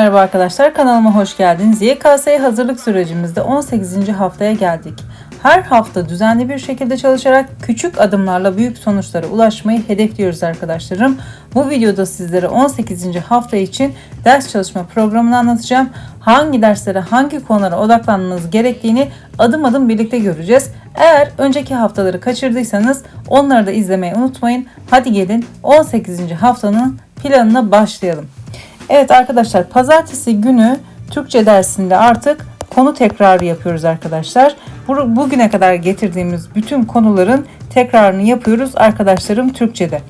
merhaba arkadaşlar. Kanalıma hoş geldiniz. YKS hazırlık sürecimizde 18. haftaya geldik. Her hafta düzenli bir şekilde çalışarak küçük adımlarla büyük sonuçlara ulaşmayı hedefliyoruz arkadaşlarım. Bu videoda sizlere 18. hafta için ders çalışma programını anlatacağım. Hangi derslere, hangi konulara odaklanmanız gerektiğini adım adım birlikte göreceğiz. Eğer önceki haftaları kaçırdıysanız onları da izlemeyi unutmayın. Hadi gelin 18. haftanın planına başlayalım. Evet arkadaşlar pazartesi günü Türkçe dersinde artık konu tekrarı yapıyoruz arkadaşlar. Bu- Bugüne kadar getirdiğimiz bütün konuların tekrarını yapıyoruz arkadaşlarım Türkçe'de.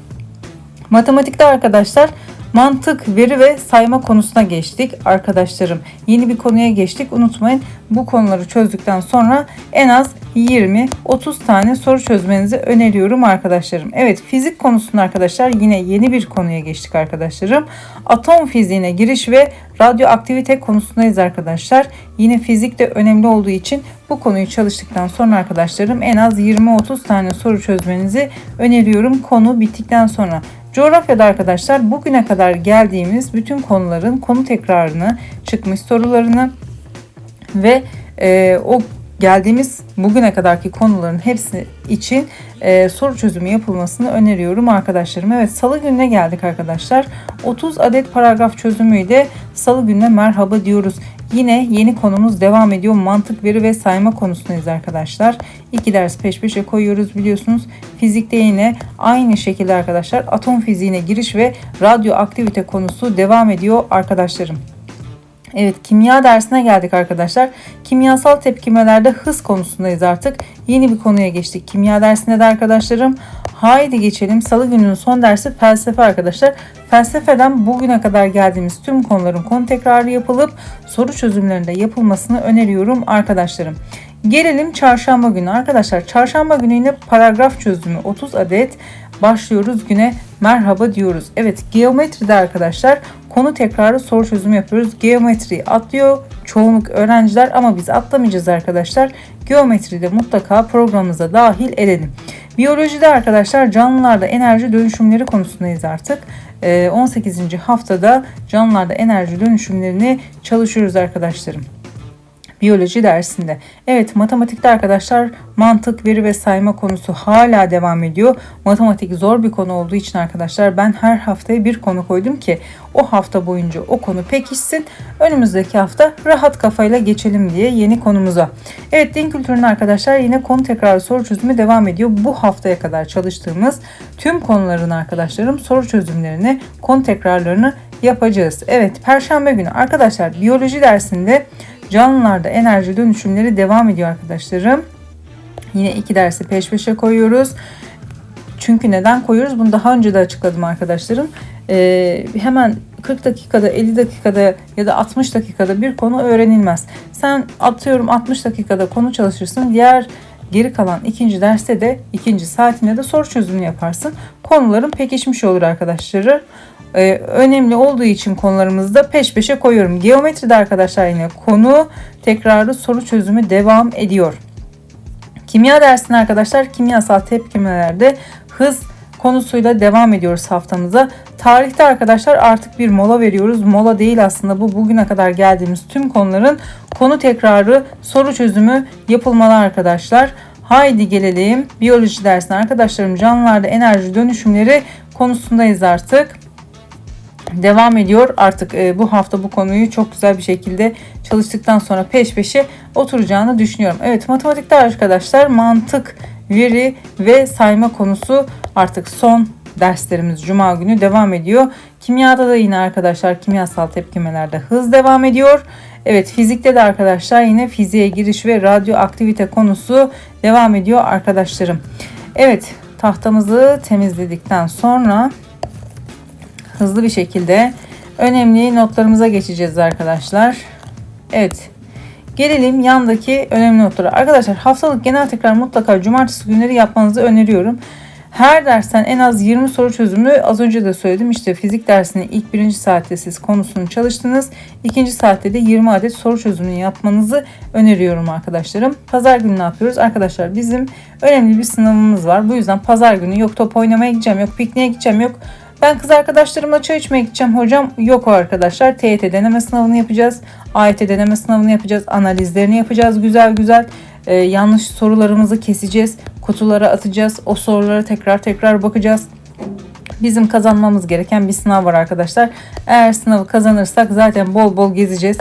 Matematikte arkadaşlar mantık, veri ve sayma konusuna geçtik arkadaşlarım. Yeni bir konuya geçtik. Unutmayın bu konuları çözdükten sonra en az 20-30 tane soru çözmenizi öneriyorum arkadaşlarım. Evet fizik konusunda arkadaşlar yine yeni bir konuya geçtik arkadaşlarım. Atom fiziğine giriş ve radyoaktivite konusundayız arkadaşlar. Yine fizik de önemli olduğu için bu konuyu çalıştıktan sonra arkadaşlarım en az 20-30 tane soru çözmenizi öneriyorum konu bittikten sonra. Coğrafyada arkadaşlar bugüne kadar geldiğimiz bütün konuların konu tekrarını, çıkmış sorularını ve e, o geldiğimiz bugüne kadarki konuların hepsi için e, soru çözümü yapılmasını öneriyorum arkadaşlarım. Evet salı gününe geldik arkadaşlar. 30 adet paragraf çözümüyle salı gününe merhaba diyoruz. Yine yeni konumuz devam ediyor. Mantık, veri ve sayma konusundayız arkadaşlar. İki ders peş peşe koyuyoruz biliyorsunuz. Fizikte yine aynı şekilde arkadaşlar atom fiziğine giriş ve radyoaktivite konusu devam ediyor arkadaşlarım. Evet kimya dersine geldik arkadaşlar. Kimyasal tepkimelerde hız konusundayız artık. Yeni bir konuya geçtik. Kimya dersinde de arkadaşlarım. Haydi geçelim. Salı gününün son dersi felsefe arkadaşlar. Felsefeden bugüne kadar geldiğimiz tüm konuların konu tekrarı yapılıp soru çözümlerinde yapılmasını öneriyorum arkadaşlarım. Gelelim çarşamba günü. Arkadaşlar çarşamba günü yine paragraf çözümü 30 adet başlıyoruz güne merhaba diyoruz. Evet geometride arkadaşlar konu tekrarı soru çözümü yapıyoruz. Geometriyi atlıyor çoğunluk öğrenciler ama biz atlamayacağız arkadaşlar. Geometride mutlaka programımıza dahil edelim. Biyolojide arkadaşlar canlılarda enerji dönüşümleri konusundayız artık. Ee, 18. haftada canlılarda enerji dönüşümlerini çalışıyoruz arkadaşlarım biyoloji dersinde. Evet matematikte arkadaşlar mantık, veri ve sayma konusu hala devam ediyor. Matematik zor bir konu olduğu için arkadaşlar ben her haftaya bir konu koydum ki o hafta boyunca o konu pekişsin. Önümüzdeki hafta rahat kafayla geçelim diye yeni konumuza. Evet din kültürünün arkadaşlar yine konu tekrar soru çözümü devam ediyor. Bu haftaya kadar çalıştığımız tüm konuların arkadaşlarım soru çözümlerini, konu tekrarlarını yapacağız. Evet perşembe günü arkadaşlar biyoloji dersinde Canlılarda enerji dönüşümleri devam ediyor arkadaşlarım. Yine iki dersi peş peşe koyuyoruz. Çünkü neden koyuyoruz? Bunu daha önce de açıkladım arkadaşlarım. Ee, hemen 40 dakikada, 50 dakikada ya da 60 dakikada bir konu öğrenilmez. Sen atıyorum 60 dakikada konu çalışırsın. Diğer geri kalan ikinci derste de ikinci saatinde de soru çözümünü yaparsın. Konuların pekişmiş olur arkadaşları e, önemli olduğu için konularımızda peş peşe koyuyorum. Geometride arkadaşlar yine konu tekrarı soru çözümü devam ediyor. Kimya dersinde arkadaşlar kimyasal tepkimelerde hız konusuyla devam ediyoruz haftamıza. Tarihte arkadaşlar artık bir mola veriyoruz. Mola değil aslında bu bugüne kadar geldiğimiz tüm konuların konu tekrarı soru çözümü yapılmalı arkadaşlar. Haydi gelelim biyoloji dersine arkadaşlarım canlılarda enerji dönüşümleri konusundayız artık devam ediyor. Artık e, bu hafta bu konuyu çok güzel bir şekilde çalıştıktan sonra peş peşe oturacağını düşünüyorum. Evet matematikte arkadaşlar mantık, veri ve sayma konusu artık son derslerimiz cuma günü devam ediyor. Kimyada da yine arkadaşlar kimyasal tepkimelerde hız devam ediyor. Evet fizikte de arkadaşlar yine fiziğe giriş ve radyoaktivite konusu devam ediyor arkadaşlarım. Evet tahtamızı temizledikten sonra hızlı bir şekilde önemli notlarımıza geçeceğiz arkadaşlar. Evet. Gelelim yandaki önemli notlara. Arkadaşlar haftalık genel tekrar mutlaka cumartesi günleri yapmanızı öneriyorum. Her dersten en az 20 soru çözümü az önce de söyledim. İşte fizik dersinin ilk birinci saatte siz konusunu çalıştınız. ikinci saatte de 20 adet soru çözümünü yapmanızı öneriyorum arkadaşlarım. Pazar günü ne yapıyoruz? Arkadaşlar bizim önemli bir sınavımız var. Bu yüzden pazar günü yok top oynamaya gideceğim, yok pikniğe gideceğim, yok Ben kız arkadaşlarımla çay içmeye gideceğim hocam. Yok o arkadaşlar. TYT deneme sınavını yapacağız. AYT deneme sınavını yapacağız. Analizlerini yapacağız güzel güzel. Ee, yanlış sorularımızı keseceğiz. Kutulara atacağız. O sorulara tekrar tekrar bakacağız. Bizim kazanmamız gereken bir sınav var arkadaşlar. Eğer sınavı kazanırsak zaten bol bol gezeceğiz.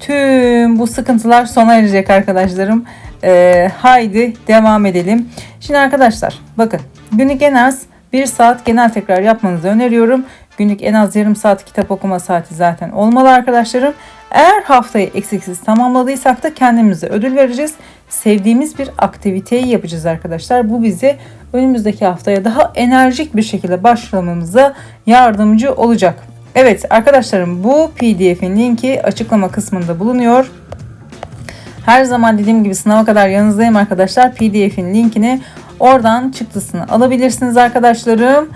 Tüm bu sıkıntılar sona erecek arkadaşlarım. Ee, haydi devam edelim. Şimdi arkadaşlar bakın günlük en az 1 saat genel tekrar yapmanızı öneriyorum. Günlük en az yarım saat kitap okuma saati zaten olmalı arkadaşlarım. Eğer haftayı eksiksiz tamamladıysak da kendimize ödül vereceğiz. Sevdiğimiz bir aktiviteyi yapacağız arkadaşlar. Bu bizi önümüzdeki haftaya daha enerjik bir şekilde başlamamıza yardımcı olacak. Evet arkadaşlarım bu pdf'in linki açıklama kısmında bulunuyor. Her zaman dediğim gibi sınava kadar yanınızdayım arkadaşlar. PDF'in linkini oradan çıktısını alabilirsiniz arkadaşlarım.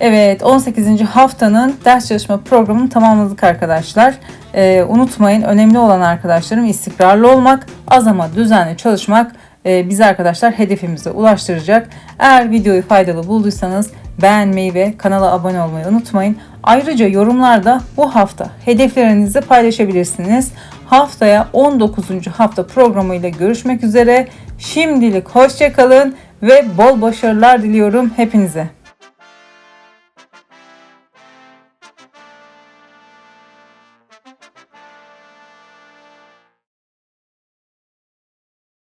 Evet 18. haftanın ders çalışma programını tamamladık arkadaşlar. Ee, unutmayın önemli olan arkadaşlarım istikrarlı olmak, az ama düzenli çalışmak e, bizi arkadaşlar hedefimize ulaştıracak. Eğer videoyu faydalı bulduysanız beğenmeyi ve kanala abone olmayı unutmayın. Ayrıca yorumlarda bu hafta hedeflerinizi paylaşabilirsiniz. Haftaya 19. hafta programıyla görüşmek üzere. Şimdilik hoşçakalın ve bol başarılar diliyorum hepinize.